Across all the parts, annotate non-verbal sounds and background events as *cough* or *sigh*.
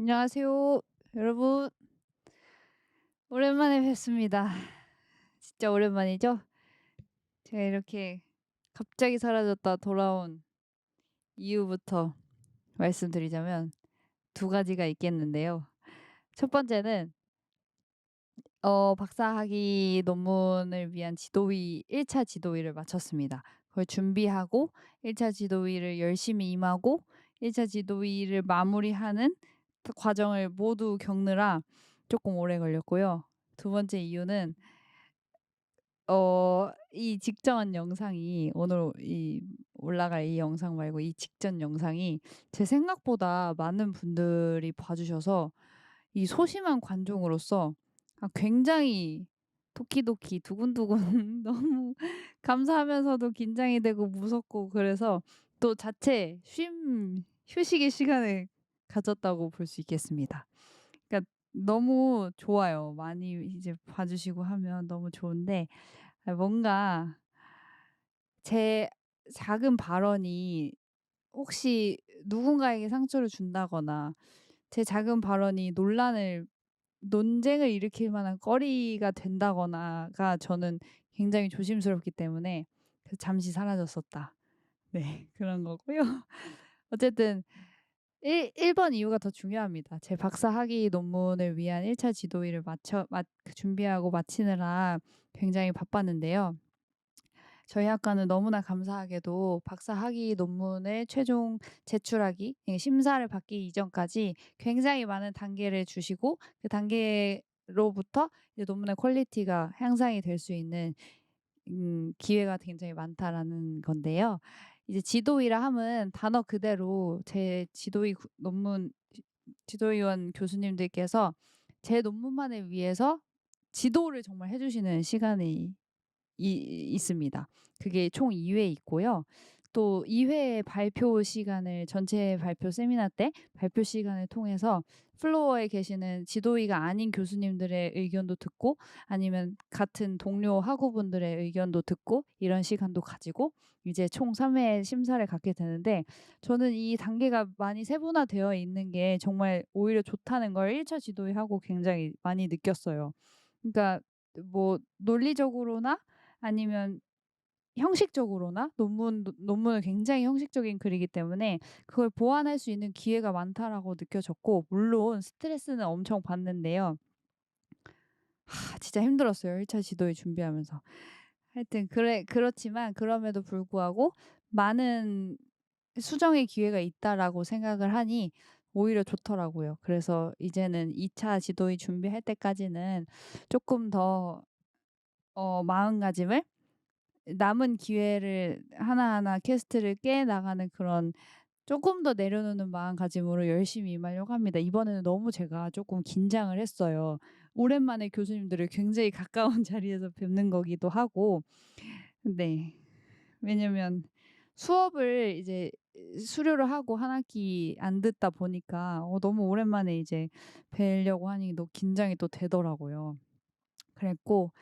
안녕하세요, 여러분. 오랜만에 뵙습니다. 진짜 오랜만이죠? 제가 이렇게 갑자기 사라졌다 돌아온 이유부터 말씀드리자면 두 가지가 있겠는데요. 첫 번째는 어, 박사학위 논문을 위한 지도위 1차 지도위를 마쳤습니다. 그걸 준비하고 1차 지도위를 열심히 임하고 1차 지도위를 마무리하는 과정을 모두 겪느라 조금 오래 걸렸고요. 두 번째 이유는 어, 이 직전 영상이 오늘 이 올라갈 이 영상 말고 이 직전 영상이 제 생각보다 많은 분들이 봐주셔서 이 소심한 관종으로서 아, 굉장히 도키도키 두근두근 *laughs* 너무 감사하면서도 긴장이 되고 무섭고 그래서 또 자체 쉼 휴식의 시간을 가졌다고 볼 수 있겠습니다. 그러니까 너무 좋아요. 많이 이제 봐주시고 하면 너무 좋은데 아, 뭔가 제 작은 발언이 혹시 누군가에게 상처를 준다거나 제 작은 발언이 논란을 논쟁을 일으킬 만한 거리가 된다거나가 저는 굉장히 조심스럽기 때문에 잠시 사라졌었다. 네, 그런 거고요. *laughs* 어쨌든 1, 1번 이유가 더 중요합니다. 제 박사 학위 논문을 위한 1차 지도위를 마쳐, 마, 준비하고 마치느라 굉장히 바빴는데요. 저희 학과는 너무나 감사하게도 박사 학위 논문을 최종 제출하기, 심사를 받기 이전까지 굉장히 많은 단계를 주시고 그 단계로부터 논문의 퀄리티가 향상이 될 수 있는 음, 기회가 굉장히 많다라는 건데요. 이제 지도위라 함은 단어 그대로 제 지도위 논문 지도위원 교수님들께서 제 논문만을 위해서 지도를 정말 해주시는 시간이 이, 있습니다. 그게 총 2회 있고요. 또 2회 발표 시간을 전체 발표 세미나 때 발표 시간을 통해서 플로어에 계시는 지도위가 아닌 교수님들의 의견도 듣고 아니면 같은 동료 학우분들의 의견도 듣고 이런 시간도 가지고 이제 총 3회 심사를 갖게 되는데 저는 이 단계가 많이 세분화되어 있는 게 정말 오히려 좋다는 걸 1차 지도위 하고 굉장히 많이 느꼈어요. 그러니까 뭐 논리적으로나 아니면 형식적으로나 논문 논문은 굉장히 형식적인 글이기 때문에 그걸 보완할 수 있는 기회가 많다라고 느껴졌고 물론 스트레스는 엄청 받는데요. 하, 진짜 힘들었어요. 1차 지도에 준비하면서. 하여튼 그래 그렇지만 그럼에도 불구하고 많은 수정의 기회가 있다라고 생각을 하니 오히려 좋더라고요. 그래서 이제는 2차 지도의 준비할 때까지는 조금 더 어, 마음가짐을 남은 기회를 하나하나 캐스트를 깨 나가는 그런 조금 더 내려놓는 마음가짐으로 열심히 임하려고 합니다. 이번에는 너무 제가 조금 긴장을 했어요. 오랜만에 교수님들을 굉장히 *laughs* 가까운 자리에서 뵙는 거기도 하고, 네. 왜냐면 수업을 이제 수료를 하고 한 학기 안 듣다 보니까 어, 너무 오랜만에 이제 뵈려고 하니 너 긴장이 또 되더라고요. 그랬고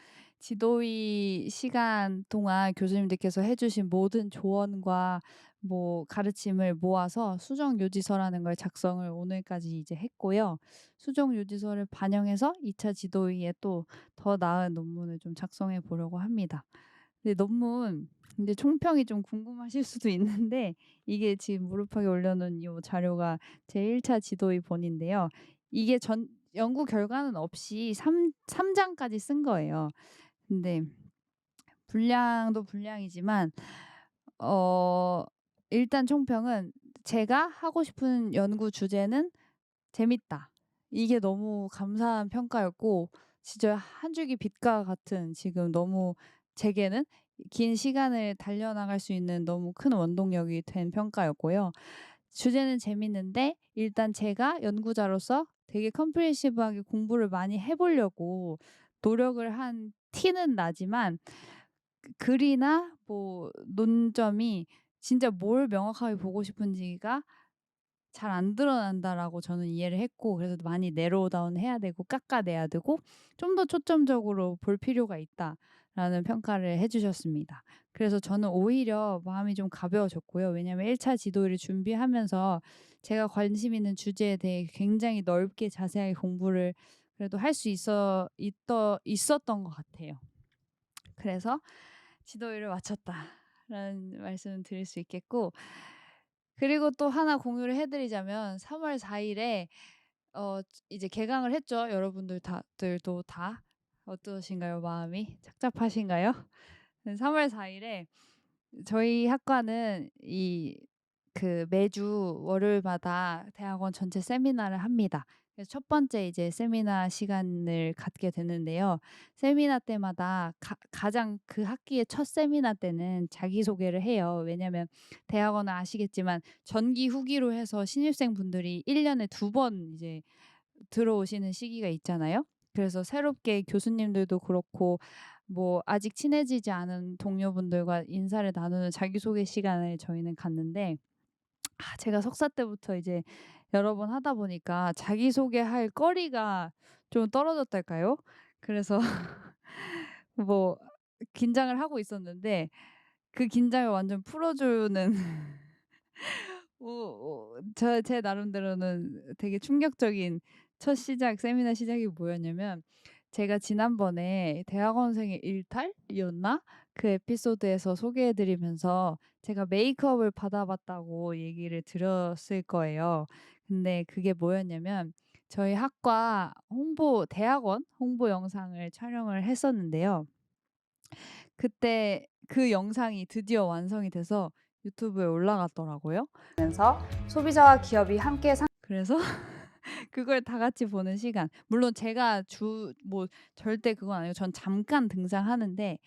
지도위 시간 동안 교수님들께서 해주신 모든 조언과 뭐 가르침을 모아서 수정 요지서라는 걸 작성을 오늘까지 이제 했고요. 수정 요지서를 반영해서 2차 지도위에 또 더 나은 논문을 좀 작성해 보려고 합니다. 근데 논문 근데 총평이 좀 궁금하실 수도 있는데 이게 지금 무릎팍에 올려놓은 이 자료가 제 1차 지도위 본인데요. 이게 전 연구 결과는 없이 3, 3장까지 쓴 거예요. 근데 분량도 분량이지만 어 일단 총평은 제가 하고 싶은 연구 주제는 재밌다. 이게 너무 감사한 평가였고 진짜 한 줄기 빛과 같은 지금 너무 제게는 긴 시간을 달려나갈 수 있는 너무 큰 원동력이 된 평가였고요. 주제는 재밌는데 일단 제가 연구자로서 되게 컴프레시브하게 공부를 많이 해보려고 노력을 한 티는 나지만 그 글이나 뭐 논점이 진짜 뭘 명확하게 보고 싶은지가 잘 안 드러난다라고 저는 이해를 했고 그래서 많이 내로우 다운 해야 되고 깎아내야 되고 좀 더 초점적으로 볼 필요가 있다. 라는 평가를 해 주셨습니다. 그래서 저는 오히려 마음이 좀 가벼워졌고요. 왜냐하면 1차 지도를 준비하면서 제가 관심 있는 주제에 대해 굉장히 넓게 자세하게 공부를 그래도 할 수 있어 있더 있었던 것 같아요. 그래서 '지도일을 마쳤다.'라는 말씀을 드릴 수 있겠고 그리고 또 하나 공유를 해 드리자면 3월 4 일에 어 이제 개강을 했죠. 여러분들 다들도 다. 어떠신가요 마음이? 착잡하신가요? 네 3월 4 일에 저희 학과는 이 그 매주 월요일마다 대학원 전체 세미나를 합니다. 그래서 첫 번째 이제 세미나 시간을 갖게 되는데요. 세미나 때마다 가 가장 그 학기의 첫 세미나 때는 자기소개를 해요. 왜냐면 대학원은 아시겠지만 전기 후기로 해서 신입생분들이 1 년에 두 번 이제 들어오시는 시기가 있잖아요. 그래서 새롭게 교수님들도 그렇고 뭐 아직 친해지지 않은 동료분들과 인사를 나누는 자기소개 시간을 저희는 갖는데 아 제가 석사 때부터 이제 여러 번 하다 보니까 자기소개할 거리가 좀 떨어졌달까요? 그래서 *laughs* 뭐 긴장을 하고 있었는데 그 긴장을 완전 풀어주는 *laughs* 오 오 저 제 나름대로는 되게 충격적인 첫 시작 세미나 시작이 뭐였냐면 제가 지난번에 대학원생의 일탈이었나? 그 에피소드에서 소개해 드리면서 제가 메이크업을 받아 봤다고 얘기를 드렸을 거예요. 근데 그게 뭐였냐면 저희 학과 홍보 대학원 홍보 영상을 촬영을 했었는데요. 그때 그 영상이 드디어 완성이 돼서 유튜브에 올라갔더라고요. 그래서 소비자와 기업이 함께 상 그래서 *laughs* 그걸 다 같이 보는 시간. 물론 제가 주 뭐 절대 그건 아니고 전 잠깐 등장하는데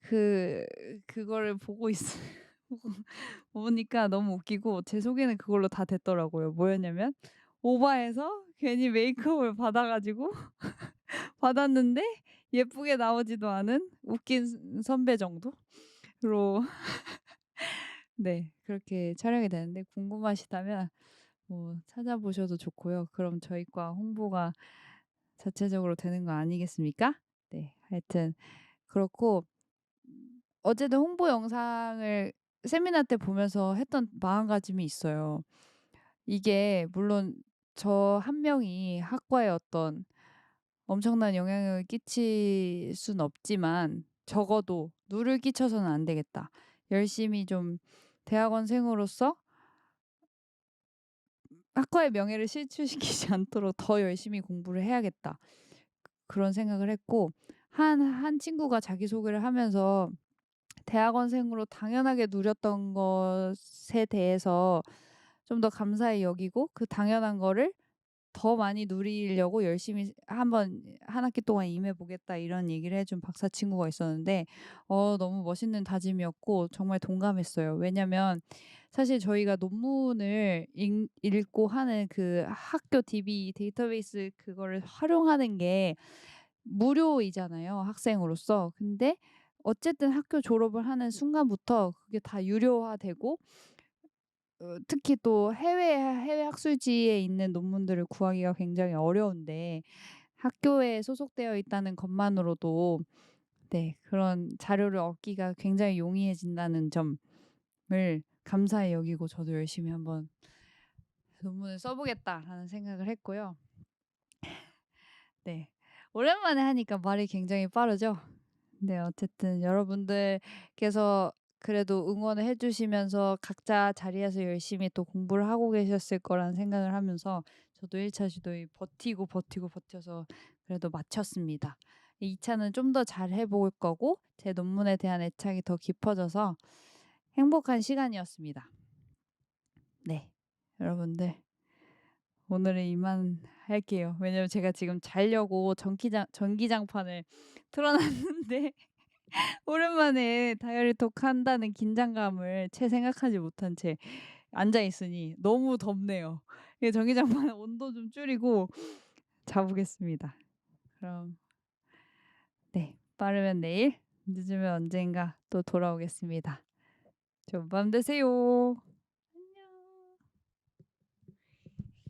그 그거를 보고 있 보고 *laughs* 보니까 너무 웃기고 제 소개는 그걸로 다 됐더라고요. 뭐였냐면 오바해서 괜히 메이크업을 받아 가지고 *laughs* 받았는데 예쁘게 나오지도 않은 웃긴 스 선배 정도로 *laughs* 네 그렇게 촬영이 되는데 궁금하시다면 뭐 찾아보셔도 좋고요. 그럼 저희 과 홍보가 자체적으로 되는 거 아니겠습니까? 네. 하여튼 그렇고 어쨌든 홍보 영상을 세미나 때 보면서 했던 마음가짐이 있어요. 이게 물론 저 한 명이 학과에 어떤 엄청난 영향을 끼칠 순 없지만 적어도 '누를 끼쳐서는 안 되겠다. 열심히 좀 대학원생으로서 학과의 명예를 실추시키지 *laughs* 않도록 더 열심히 공부를 해야겠다.' 그런 생각을 했고 한 한 친구가 자기 소개를 하면서 대학원생으로 당연하게 누렸던 것에 대해서 좀 더 감사히 여기고 그 당연한 거를 더 많이 누리려고 열심히 한번 한 학기 동안 임해 보겠다 이런 얘기를 해준 박사 친구가 있었는데 어 너무 멋있는 다짐이었고 정말 동감했어요. 왜냐면 사실 저희가 논문을 읽 읽고 하는 그 학교 DB 데이터베이스 그거를 활용하는 게 무료이잖아요, 학생으로서. 근데 어쨌든 학교 졸업을 하는 순간부터 그게 다 유료화되고 어 특히 또 해외 해외 학술지에 있는 논문들을 구하기가 굉장히 어려운데 학교에 소속되어 있다는 것만으로도 네 그런 자료를 얻기가 굉장히 용이해진다는 점을 감사히 여기고 저도 열심히 한번 '논문을 써 보겠다.'라는 생각을 했고요. 네. 오랜만에 하니까 말이 굉장히 빠르죠? 네 어쨌든 여러분들께서 그래도 응원을 해 주시면서 각자 자리에서 열심히 또 공부를 하고 계셨을 거라는 생각을 하면서 저도 1차 지도에 버티고, 버티고, 버텨서 그래도 마쳤습니다. 2 차는 좀 더 잘해 볼 거고 제 논문에 대한 애착이 더 깊어져서 행복한 시간이었습니다. 네. 여러분들 오늘은 이만 할게요. 왜냐면 제가 지금 자려고 전기장 전기장판을 놨는데 *laughs* 오랜만에 다이어리 톡 한다는 긴장감을 채 생각하지 못한 채 앉아 있으니 너무 덥네요. 이 전기장판 *laughs* 온도 좀 줄이고 자 보겠습니다. 그럼 네. 빠르면 내일, 늦으면 언젠가 또 돌아오겠습니다. 좋은 밤 되세요.